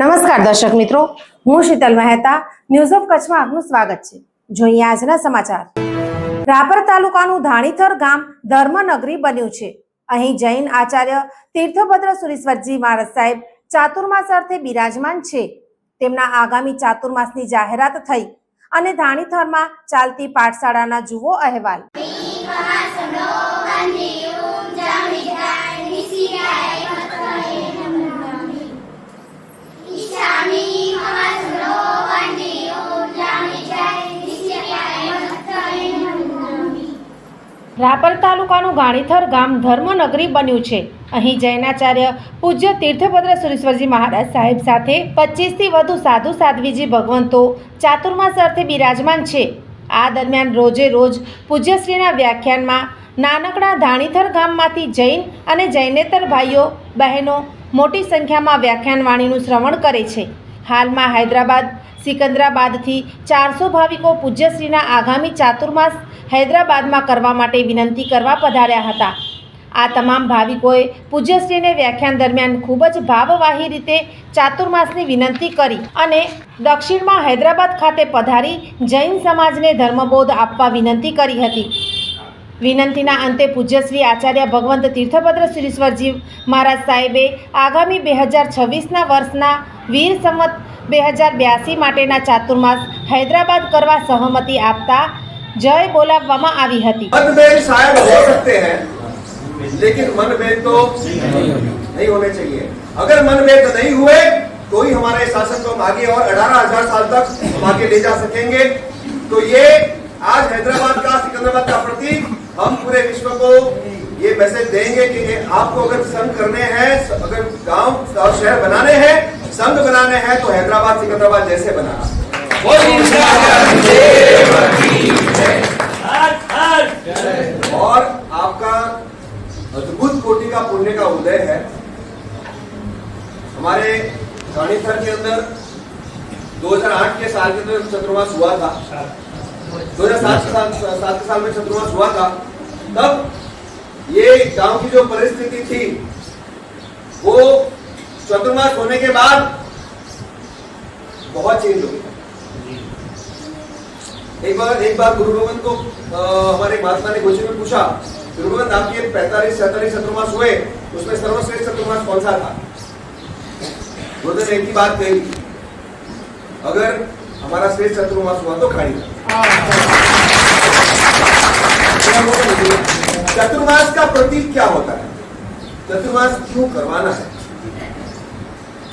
નમસ્કાર દર્શક મિત્રો, હું શીતલ મહેતા ન્યૂઝ ઓફ કચ્છમાં આપનું સ્વાગત છે. જોઈએ આજના સમાચાર. રાપર તાલુકાનું ધાણીથર ગામ ધર્મનગરી બન્યું છે. અહીં જૈન આચાર્ય તીર્થભદ્ર સુરેશ્વરજી મહારાજ સાહેબ ચાતુર્માસ અર્થે બિરાજમાન છે. તેમના આગામી ચાતુર્માસની જાહેરાત થઈ અને ધાણીથરમાં ચાલતી પાઠશાળાના જુઓ અહેવાલ. રાપર તાલુકાનું ગાણીથર ગામ ધર્મનગરી બન્યું છે. અહીં જૈનાચાર્ય પૂજ્ય તીર્થભદ્ર સુરેશ્વરજી મહારાજ સાહેબ સાથે પચીસથી વધુ સાધુ સાધ્વીજી ભગવંતો ચાતુર્માસ અર્થે બિરાજમાન છે. આ દરમિયાન રોજે રોજ પૂજ્યશ્રીના વ્યાખ્યાનમાં નાનકડા ધાણીથર ગામમાંથી જૈન અને જૈનેતર ભાઈઓ બહેનો મોટી સંખ્યામાં વ્યાખ્યાન વાણીનું શ્રવણ કરે છે. હાલમાં હૈદરાબાદ, સિકંદરાબાદથી ચારસો ભાવિકો પૂજ્યશ્રીના આગામી ચાતુર્માસ હૈદરાબાદમાં કરવા માટે વિનંતી કરવા પધાર્યા હતા. આ તમામ ભાવિકોએ પૂજ્યશ્રીને વ્યાખ્યાન દરમિયાન ખૂબ જ ભાવવાહી રીતે ચાતુર્માસની વિનંતી કરી અને દક્ષિણમાં હૈદરાબાદ ખાતે પધારી જૈન સમાજને ધર્મબોધ આપવા વિનંતી કરી હતી. વિનંતીના અંતે પૂજ્યશ્રી આચાર્ય ભગવંત તીર્થભદ્ર શ્રીશ્વરજી મહારાજ સાહેબે આગામી બે હજાર છવ્વીસના વર્ષના વીર સંવત બે હજાર બ્યાસી માટેના ચાતુર્માસ હૈદરાબાદ કરવા સહમતિ આપતા જય બોલાવવામાં આવી હતી मतभेद शायद हो सकते हैं लेकिन मनभेद तो नहीं होने चाहिए अगर मनभेद नहीं हुए तो ही हमारे शासन को हम आगे और अठारह हजार साल तक हम आगे ले जा सकेंगे तो ये आज हैदराबाद का सिकंदराबाद का प्रतीक हम पूरे विश्व को ये मैसेज देंगे कि ये आपको अगर संघ करने हैं अगर गाँव और शहर बनाने हैं संघ बनाने हैं तो हैदराबाद सिकंदराबाद जैसे बनाना। और आपका अद्भुत कोटि का पुण्य का उदय है। हमारे के अंदर 2008 के साल के अंदर चतुर्मास हुआ था। 2007 के साल सात साल में चतुर्मास हुआ था, तब ये गाँव की जो परिस्थिति थी, वो चतुर्मास होने के बाद बहुत चेंज हो गई एक बार एक बार गुरु गोविंद को हमारे महात्मा ने गोची में पूछा, गुरु गोविंद, आपके पैंतालीस, सैतालीस चतुर्मास हुए, उसमें सर्वश्रेष्ठ चतुर्मास कौन सा था? गुरुदेव ने एक ही बात कही, अगर हमारा श्रेष्ठ चतुर्मास हुआ तो खाड़ी चतुर्मास का प्रतीक क्या होता है? चतुर्मास क्यों करवाना है?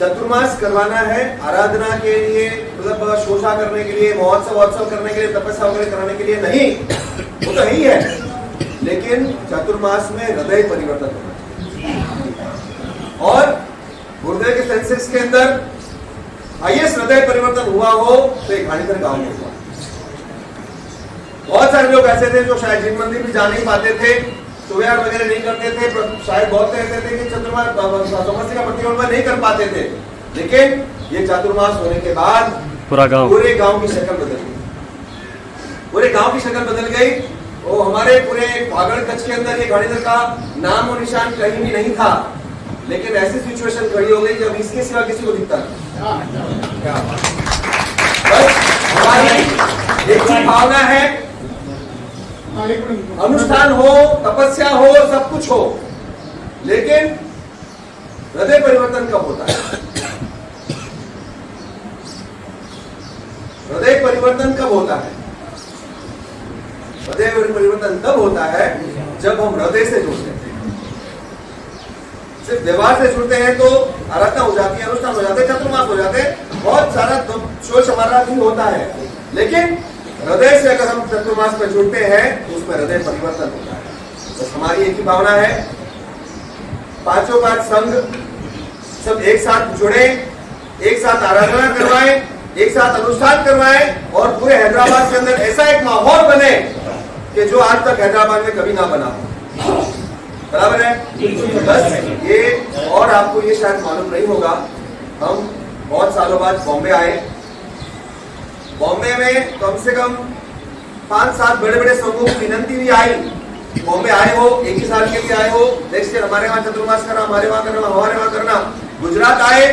चतुर्मास करवाना है आराधना के लिए मतलब शोषा करने के लिए, महोत्सव महोत्सव करने के लिए, तपस्या वगैरह कराने के लिए नहीं। वो तो ही है लेकिन चतुर्मास में हृदय परिवर्तन होना चाहिए। और गुरुदेव के सेंसेस के अंदर हाईएस्ट हृदय परिवर्तन हुआ हो तो एक हानिकर गाँव में हुआ। बहुत सारे लोग ऐसे थे जो शायद जिन मंदिर भी जा नहीं पाते थे सुबह वगैरह नहीं करते थे शायद बहुत कहते थे कि चतुर्मास समस्या का प्रतिबंध नहीं कर पाते थे। लेकिन ये चतुर्मास होने के बाद पूरा गाँव। पूरे गाँव की शक्ल बदल गई। पूरे गाँव की शक्ल बदल गई वो हमारे पूरे भागड़ कच्छ के अंदर ये गाड़ीधर का नाम और निशान कहीं भी नहीं था। लेकिन ऐसी सिचुएशन खड़ी हो गई जब इसके सिवा किसी को दिखता नहीं। एक भावना है। अनुष्ठान हो तपस्या हो सब कुछ हो लेकिन हृदय परिवर्तन कब होता है? हृदय परिवर्तन कब होता है? हृदय परिवर्तन तब होता है जब हम हृदय से जुड़ते हैं। व्यवहार से जुड़ते हैं तो आराधना हो जाती है, अनुष्ठान हो जाते हैं, चतुर्मास हो जाते हैं, बहुत सारा तो सोच हमारा भी होता है। लेकिन हृदय से अगर हम चतुर्मास में जुड़ते हैं तो उसमें हृदय परिवर्तन होता है। बस हमारी एक ही भावना है। पाँचों पाँच संघ सब एक साथ जुड़े, एक साथ आराधना करवाएँ, एक साथ अनुष्ठान करवाएँ और पूरे हैदराबाद के अंदर ऐसा एक माहौल बने कि जो आज तक हैदराबाद में कभी ना बना हो। बराबर है? बस ये और आपको ये शायद मालूम नहीं होगा, हम बहुत सालों बाद बॉम्बे आए। बॉम्बे में कम से कम पाँच सात बड़े बड़े समूह की विनंती भी आई। बॉम्बे आए हो, एक ही साल के लिए आए हो नेक्स्ट ईयर हमारे वहाँ चतुर्मास करना, हमारे वहाँ करना, हमारे वहाँ करना। गुजरात आए,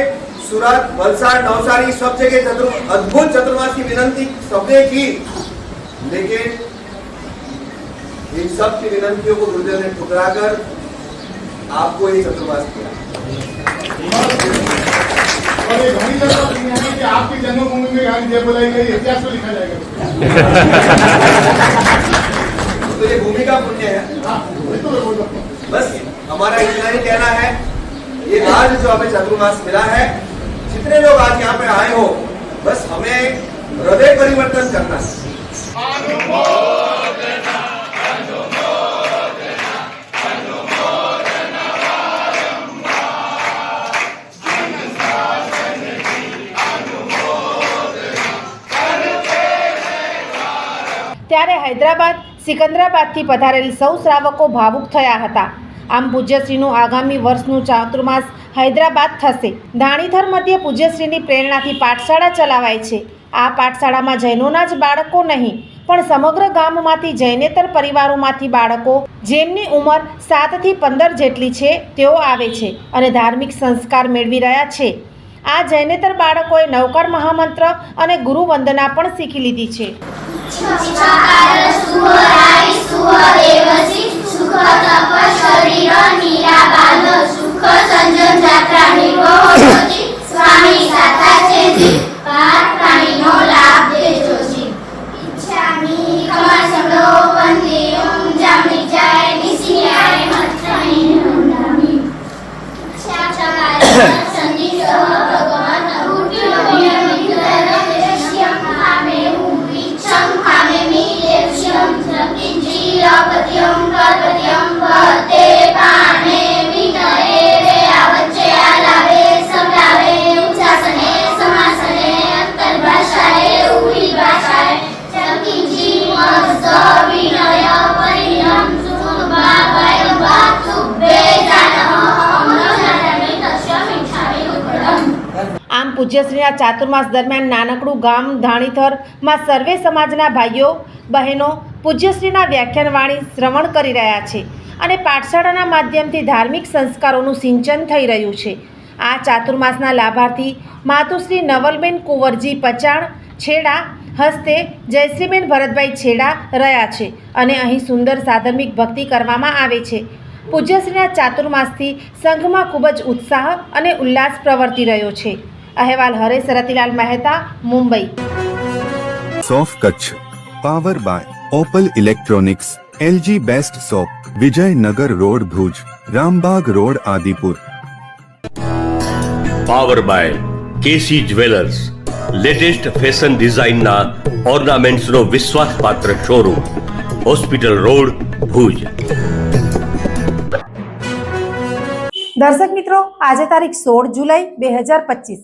सूरत, वलसाड, नवसारी, सब जगह अद्भुत चतुर्मास की विनंती सबने की। लेकिन इन सब की विनंतियों को गुरुदेव ने ठुकरा कर आपको ही चतुर्मास किया। और ये घनी है कि आपकी जन्मभूमि में गांधी जय बुलाई गई इतिहास में लिखा जाएगा। तो ये भूमि का पुण्य है। हाँ तो हूँ। बस हमारा इतना ही कहना है। ये आज जो हमें चतुर्मास मिला है जितने लोग आज यहाँ पे आए हो बस हमें हृदय परिवर्तन करना है। ત્યારે હૈદરાબાદ, સિકંદરાબાદથી પધારેલ સૌ શ્રાવકો ભાવુક થયા હતા. આમ પૂજ્યશ્રીનું આગામી વર્ષનું ચાતુર્માસ હૈદરાબાદ થશે. ધાણીધર મધ્ય પૂજ્યશ્રીની પ્રેરણાથી પાઠશાળા ચલાવાય છે. આ પાઠશાળામાં જૈનોના જ બાળકો નહીં, પણ સમગ્ર ગામમાંથી જૈનેતર પરિવારોમાંથી બાળકો જેમની ઉંમર સાતથી પંદર જેટલી છે, તેઓ આવે છે અને ધાર્મિક સંસ્કાર મેળવી રહ્યા છે. આ જૈનેતર બાળકોએ નવકાર મહામંત્ર અને ગુરુ વંદના પણ શીખી લીધી છે. પૂજ્યશ્રીના ચાતુર્માસ દરમિયાન નાનકડું ગામ ધાણીથરમાં સર્વે સમાજના ભાઈઓ, બહેનો પૂજ્યશ્રીના વ્યાખ્યાનવાણી શ્રવણ કરી રહ્યા છે અને પાઠશાળાના માધ્યમથી ધાર્મિક સંસ્કારોનું સિંચન થઈ રહ્યું છે. આ ચાતુર્માસના લાભાર્થી માતુશ્રી નવલબેન કુંવરજી પચાણ, છેડા, હસ્તે જયશ્રીબેન ભરતભાઈ છેડા રહ્યા છે અને અહીં સુંદર સાધર્મિક ભક્તિ કરવામાં આવે છે. પૂજ્યશ્રીના ચાતુર્માસથી સંઘમાં ખૂબ જ ઉત્સાહ અને ઉલ્લાસ પ્રવર્તી રહ્યો છે. અહેવાલ Haresh Ratilal Mehta Mumbai. સોફ Kutch. Power by Opal electronics LG best shop Vijayanagar road Bhuj Rambag road Adipur. Power by KC jewellers latest fashion ડિઝાઇનના ઓર્નામેન્ટ્સનો વિશ્વાસપાત્ર શોરૂમ હોસ્પિટલ રોડ ભુજ. દર્શક મિત્રો આજે તારીખ સોળ જુલાઈ બે હજાર પચીસ.